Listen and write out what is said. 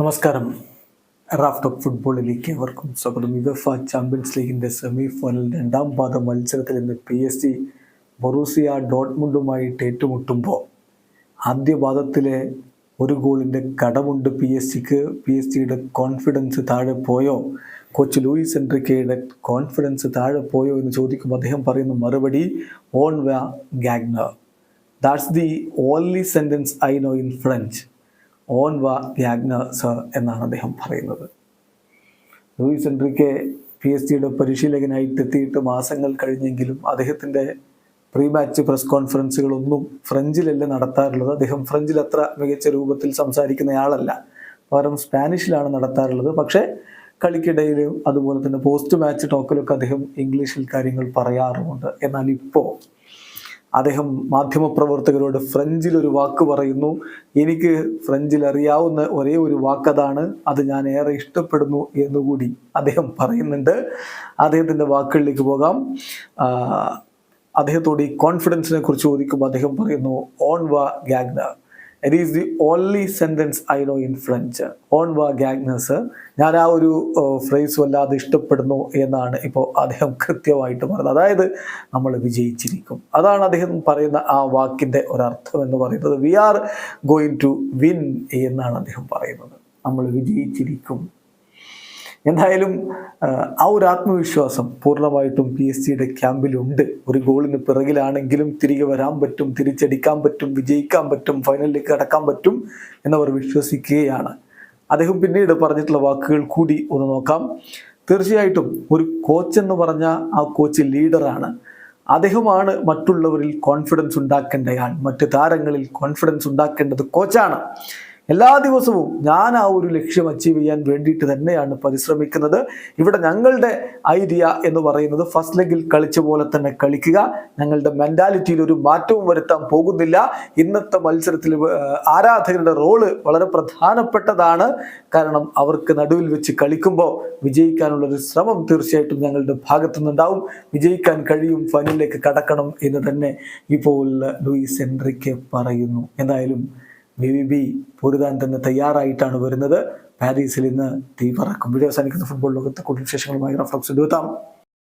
നമസ്കാരം. Raft of ഫുട്ബോളിലേക്ക് അവർക്കും സ്വാഗതം. യുവഫ ചാമ്പ്യൻസ് ലീഗിന്റെ സെമി ഫൈനൽ രണ്ടാം പാദ മത്സരത്തിൽ ഇന്ന് പി എസ് സി ബൊറൂസിയ ഡോട്ട്മുണ്ടുമായിട്ട് ഏറ്റുമുട്ടുമ്പോൾ ആദ്യ പാദത്തിലെ ഒരു ഗോളിന്റെ കടമുണ്ട് പി എസ് സിക്ക് പി എസ് സിയുടെ കോൺഫിഡൻസ് താഴെ പോയോ? കോച്ച് ലൂയിസ് എൻട്രിക്കയുടെ കോൺഫിഡൻസ് താഴെ പോയോ എന്ന് ചോദിക്കുമ്പോൾ അദ്ദേഹം പറയുന്ന മറുപടി ഓൺ വ ഗാഗ്നർ that's the only sentence I know in French on വ ത്യാഗ്ന സർ എന്നാണ് അദ്ദേഹം പറയുന്നത്. ലൂയിസ് എൻട്രിക്കെ പി എസ് ജിയുടെ പരിശീലകനായിട്ട് എത്തിയിട്ട് മാസങ്ങൾ കഴിഞ്ഞെങ്കിലും അദ്ദേഹത്തിന്റെ പ്രീ മാച്ച് പ്രസ് കോൺഫറൻസുകളൊന്നും ഫ്രഞ്ചിലല്ല നടത്താറുള്ളത്. അദ്ദേഹം ഫ്രഞ്ചിൽ അത്ര മികച്ച രൂപത്തിൽ സംസാരിക്കുന്നയാളല്ല. പകരം സ്പാനിഷിലാണ് നടത്താറുള്ളത്. പക്ഷേ കളിക്കിടയിലും അതുപോലെ തന്നെ പോസ്റ്റ് മാച്ച് ടോക്കിലൊക്കെ അദ്ദേഹം ഇംഗ്ലീഷിൽ കാര്യങ്ങൾ പറയാറുമുണ്ട്. എന്നാൽ ഇപ്പോൾ അദ്ദേഹം മാധ്യമപ്രവർത്തകരോട് ഫ്രഞ്ചിൽ ഒരു വാക്ക് പറയുന്നു. എനിക്ക് ഫ്രഞ്ചിൽ അറിയാവുന്ന ഒരേ ഒരു വാക്കതാണ്. അത് ഞാൻ ഏറെ ഇഷ്ടപ്പെടുന്നു എന്നുകൂടി അദ്ദേഹം പറയുന്നുണ്ട്. അദ്ദേഹത്തിന്റെ വാക്കുകളിലേക്ക് പോകാം. അദ്ദേഹത്തോട് ഈ കോൺഫിഡൻസിനെ കുറിച്ച് ചോദിക്കുമ്പോൾ അദ്ദേഹം പറയുന്നു ഓൺ വാ it is the only sentence I know in French on വാ ഗാഗ്നസ് ഞാൻ ആ ഒരു ഫ്രേസ് വല്ലാതെ ഇഷ്ടപ്പെടുന്നു എന്നാണ് ഇപ്പോൾ അദ്ദേഹം കൃത്യമായിട്ട് പറഞ്ഞത്. അതായത് നമ്മൾ വിജയിച്ചിരിക്കും. അതാണ് അദ്ദേഹം പറയുന്ന ആ വാക്കിന്റെ ഒരർത്ഥം എന്ന് പറയുന്നത്. We are going to win എന്നാണ് അദ്ദേഹം പറയുന്നത്. നമ്മൾ വിജയിച്ചിരിക്കും. എന്തായാലും ആ, ഒരു ആത്മവിശ്വാസം പൂർണമായിട്ടും പി എസ് സിയുടെ ക്യാമ്പിലുണ്ട്. ഒരു ഗോളിന് പിറകിലാണെങ്കിലും തിരികെ വരാൻ പറ്റും തിരിച്ചടിക്കാൻ പറ്റും വിജയിക്കാൻ പറ്റും ഫൈനലിലേക്ക് കടക്കാൻ പറ്റും എന്നവർ വിശ്വസിക്കുകയാണ്. അദ്ദേഹം പിന്നീട് പറഞ്ഞിട്ടുള്ള വാക്കുകൾ കൂടി ഒന്ന് നോക്കാം. തീർച്ചയായിട്ടും ഒരു കോച്ച് എന്ന് പറഞ്ഞ ആ കോച്ച് ലീഡറാണ് അദ്ദേഹമാണ് മറ്റുള്ളവരിൽ കോൺഫിഡൻസ് ഉണ്ടാക്കേണ്ടയാൾ. മറ്റ് താരങ്ങളിൽ കോൺഫിഡൻസ് ഉണ്ടാക്കേണ്ടത് കോച്ചാണ് എല്ലാ ദിവസവും ഞാൻ ആ ഒരു ലക്ഷ്യം അച്ചീവ് ചെയ്യാൻ വേണ്ടിയിട്ട് തന്നെയാണ് പരിശ്രമിക്കുന്നത്. ഇവിടെ ഞങ്ങളുടെ ഐഡിയ എന്ന് പറയുന്നത് ഫസ്റ്റ് ലെഗിൽ കളിച്ച പോലെ തന്നെ കളിക്കുക. ഞങ്ങളുടെ മെന്റാലിറ്റിയിൽ ഒരു മാറ്റവും വരുത്താൻ പോകുന്നില്ല. ഇന്നത്തെ മത്സരത്തിൽ ആരാധകരുടെ റോൾ വളരെ പ്രധാനപ്പെട്ടതാണ്. കാരണം അവർക്ക് നടുവിൽ വെച്ച് കളിക്കുമ്പോൾ വിജയിക്കാനുള്ള ഒരു ശ്രമം തീർച്ചയായിട്ടും ഞങ്ങളുടെ ഭാഗത്തു നിന്നുണ്ടാവും വിജയിക്കാൻ കഴിയും ഫൈനലിലേക്ക് കടക്കണം എന്ന് തന്നെ ഇപ്പോൾ ലൂയിസ് എൻട്രിക്ക് പറയുന്നു. എന്തായാലും ബി വി ബി പൊരുതാൻ തന്നെ തയ്യാറായിട്ടാണ് വരുന്നത്. പാരീസിൽ ഇന്ന് തീ പറക്കും. വീഡിയോ അവസാനിക്കുന്ന ഫുട്ബോൾ ലോകത്തെ കൂടുതൽ വിശേഷങ്ങളുമായി റഫ്ലക്സ് എടുത്താം